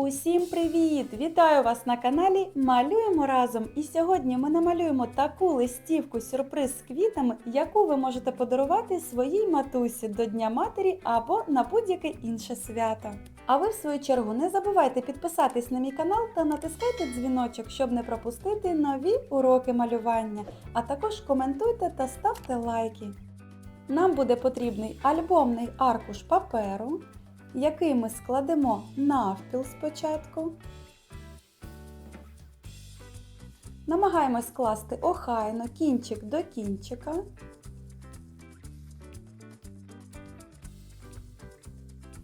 Усім привіт! Вітаю вас на каналі Малюємо разом. І сьогодні ми намалюємо таку листівку сюрприз з квітами, яку ви можете подарувати своїй матусі до Дня матері або на будь-яке інше свято. А ви, в свою чергу, не забувайте підписатись на мій канал та натискайте дзвіночок, щоб не пропустити нові уроки малювання. А також коментуйте та ставте лайки. Нам буде потрібний альбомний аркуш паперу, який ми складемо навпіл спочатку. Намагаємось скласти охайно кінчик до кінчика.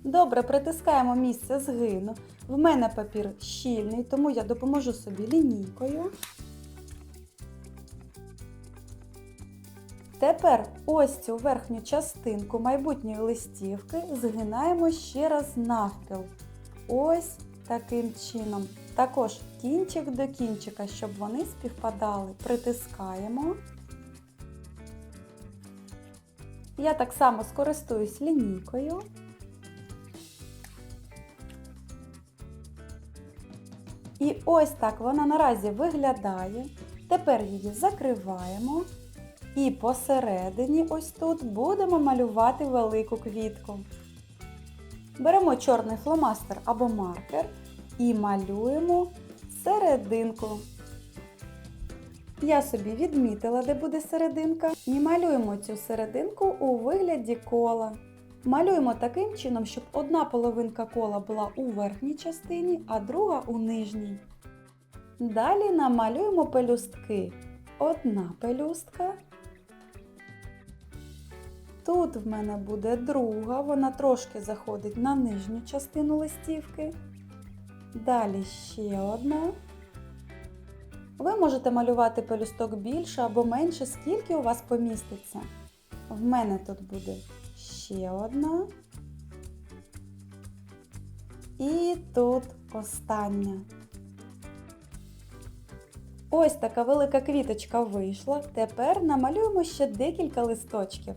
Добре притискаємо місце згину. В мене папір щільний, тому я допоможу собі лінійкою. Тепер ось цю верхню частинку майбутньої листівки згинаємо ще раз навпіл. Ось таким чином. Також кінчик до кінчика, щоб вони співпадали, притискаємо. Я так само скористуюсь лінійкою. І ось так вона наразі виглядає. Тепер її закриваємо. І посередині ось тут будемо малювати велику квітку. Беремо чорний фломастер або маркер і малюємо серединку. Я собі відмітила, де буде серединка, і малюємо цю серединку у вигляді кола. Малюємо таким чином, щоб одна половинка кола була у верхній частині, а друга у нижній. Далі намалюємо пелюстки. Одна пелюстка. Тут в мене буде друга, вона трошки заходить на нижню частину листівки. Далі ще одна. Ви можете малювати пелюсток більше або менше, скільки у вас поміститься. В мене тут буде ще одна. І тут остання. Ось така велика квіточка вийшла. Тепер намалюємо ще декілька листочків.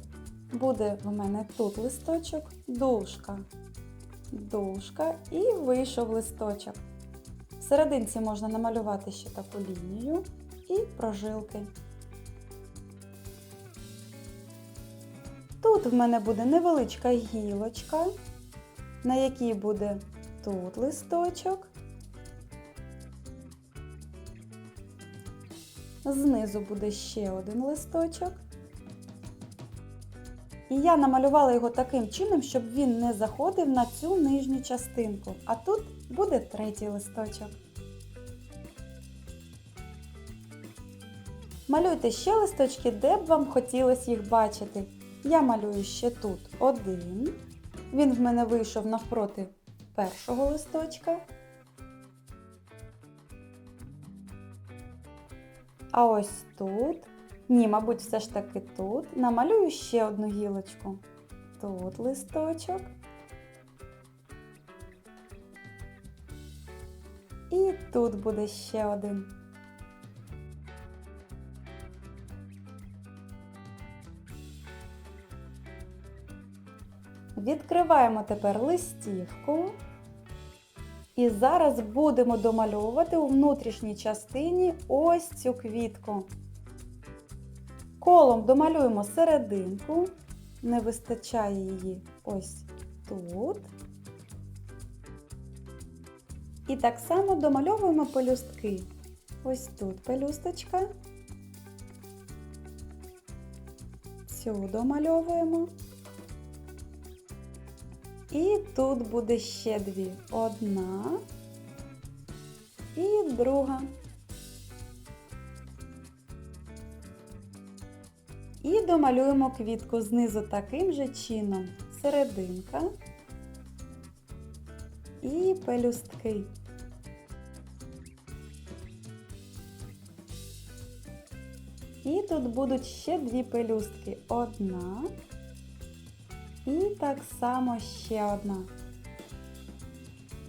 Буде в мене тут листочок, дужка, дужка і вийшов листочок. В серединці можна намалювати ще таку лінію і прожилки. Тут в мене буде невеличка гілочка, на якій буде тут листочок. Знизу буде ще один листочок. І я намалювала його таким чином, щоб він не заходив на цю нижню частинку. А тут буде третій листочок. Малюйте ще листочки, де б вам хотілося їх бачити. Я малюю ще тут один. Він в мене вийшов навпроти першого листочка. А ось тут ні, мабуть, все ж таки тут. Намалюю ще одну гілочку. Тут листочок. І тут буде ще один. Відкриваємо тепер листівку. І зараз будемо домальовувати у внутрішній частині ось цю квітку. Колом домалюємо серединку, не вистачає її ось тут. І так само домальовуємо пелюстки. Ось тут пелюсточка. Цю домальовуємо. І тут буде ще дві. Одна і друга. І домалюємо квітку знизу таким же чином. Серединка і пелюстки. І тут будуть ще дві пелюстки. Одна і так само ще одна.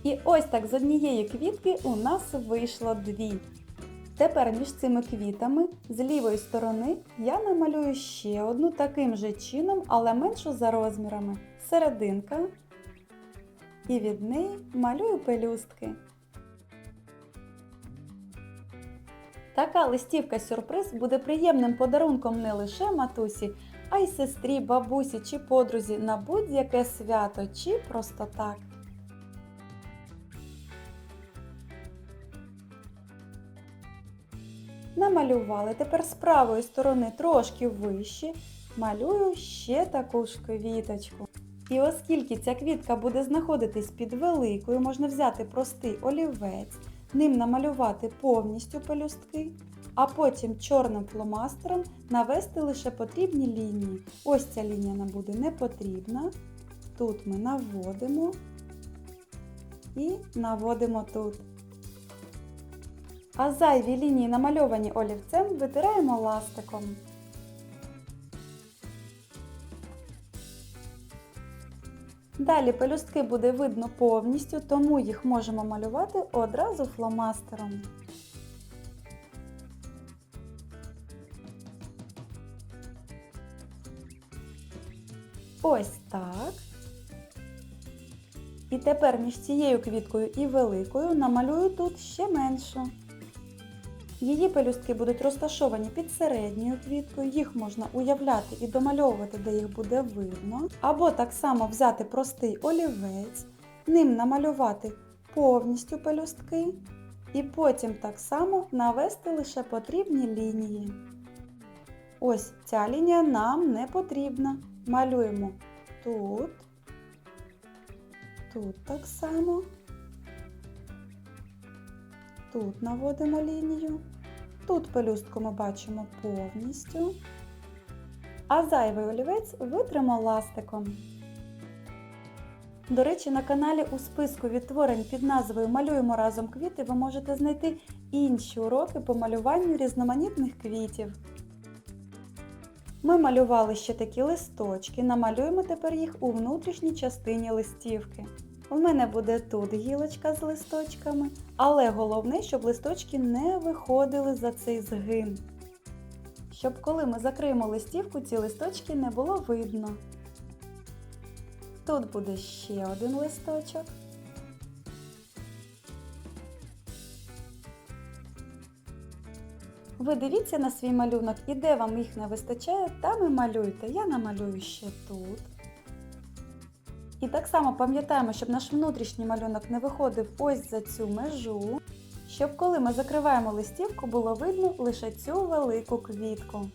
І ось так з однієї квітки у нас вийшло дві. Тепер між цими квітами з лівої сторони я намалюю ще одну таким же чином, але меншу за розмірами. Серединка. і від неї малюю пелюстки. Така листівка сюрприз буде приємним подарунком не лише матусі, а й сестрі, бабусі чи подрузі на будь-яке свято чи просто так. Намалювали тепер з правої сторони трошки вище, малюю ще таку ж квіточку. І оскільки ця квітка буде знаходитись під великою, можна взяти простий олівець, ним намалювати повністю пелюстки, а потім чорним фломастером навести лише потрібні лінії. Ось ця лінія нам буде не потрібна. Тут ми наводимо і наводимо тут. А зайві лінії, намальовані олівцем, витираємо ластиком. Далі пелюстки буде видно повністю, тому їх можемо малювати одразу фломастером. Ось так. І тепер між цією квіткою і великою намалюю тут ще меншу. Її пелюстки будуть розташовані під середньою квіткою, їх можна уявляти і домальовувати, де їх буде видно. Або так само взяти простий олівець, ним намалювати повністю пелюстки, і потім так само навести лише потрібні лінії. Ось ця лінія нам не потрібна. Малюємо тут, тут так само. Тут наводимо лінію. Тут пелюстку ми бачимо повністю. А зайвий олівець витримо ластиком. До речі, на каналі у списку відтворень під назвою Малюємо разом квіти ви можете знайти інші уроки по малюванню різноманітних квітів. Ми малювали ще такі листочки, намалюємо тепер їх у внутрішній частині листівки. У мене буде тут гілочка з листочками, але головне, щоб листочки не виходили за цей згин. Щоб коли ми закриємо листівку, ці листочки не було видно. Тут буде ще один листочок. Ви дивіться на свій малюнок і де вам їх не вистачає, там і малюйте. Я намалюю ще тут. І так само пам'ятаємо, щоб наш внутрішній малюнок не виходив ось за цю межу, щоб коли ми закриваємо листівку, було видно лише цю велику квітку.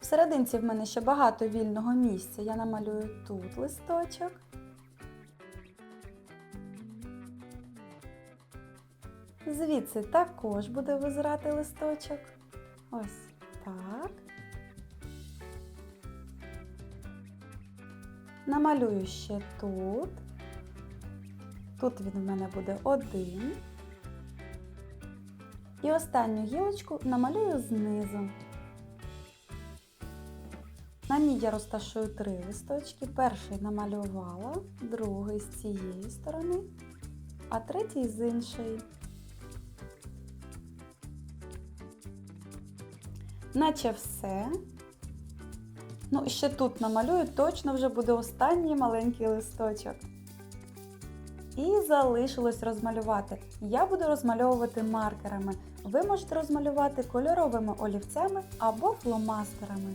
В серединці в мене ще багато вільного місця. Я намалюю тут листочок. Звідси також буде визирати листочок. Ось так. Намалюю ще тут. Тут він в мене буде один. І останню гілочку намалюю знизу. На ній я розташую три листочки. Перший намалювала, другий з цієї сторони, а третій з іншої. Наче все. Ну, ще тут намалюю, точно вже буде останній маленький листочок. І залишилось розмалювати. Я буду розмальовувати маркерами. Ви можете розмалювати кольоровими олівцями або фломастерами.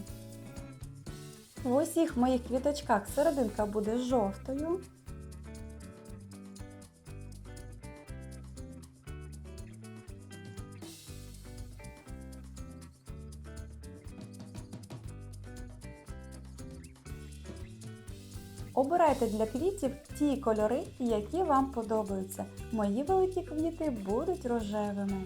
В усіх моїх квіточках серединка буде жовтою. Обирайте для квітів ті кольори, які вам подобаються. Мої великі квіти будуть рожевими.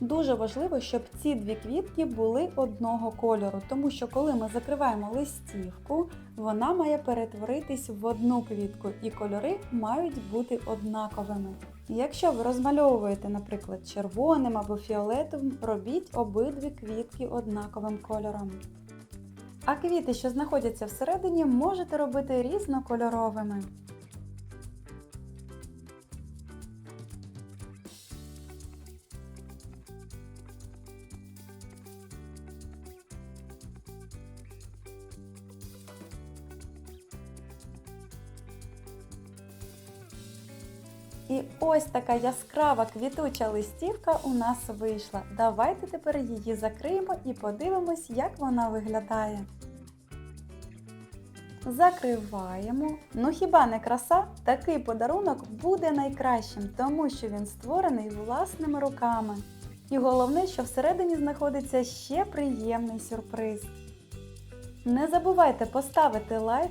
Дуже важливо, щоб ці дві квітки були одного кольору, тому що коли ми закриваємо листівку, вона має перетворитись в одну квітку і кольори мають бути однаковими. Якщо ви розмальовуєте, наприклад, червоним або фіолетовим, робіть обидві квітки однаковим кольором. А квіти, що знаходяться всередині, можете робити різнокольоровими. І ось така яскрава квітуча листівка у нас вийшла. Давайте тепер її закриємо і подивимось, як вона виглядає. Закриваємо. Ну хіба не краса? Такий подарунок буде найкращим, тому що він створений власними руками. І головне, що всередині знаходиться ще приємний сюрприз. Не забувайте поставити лайк.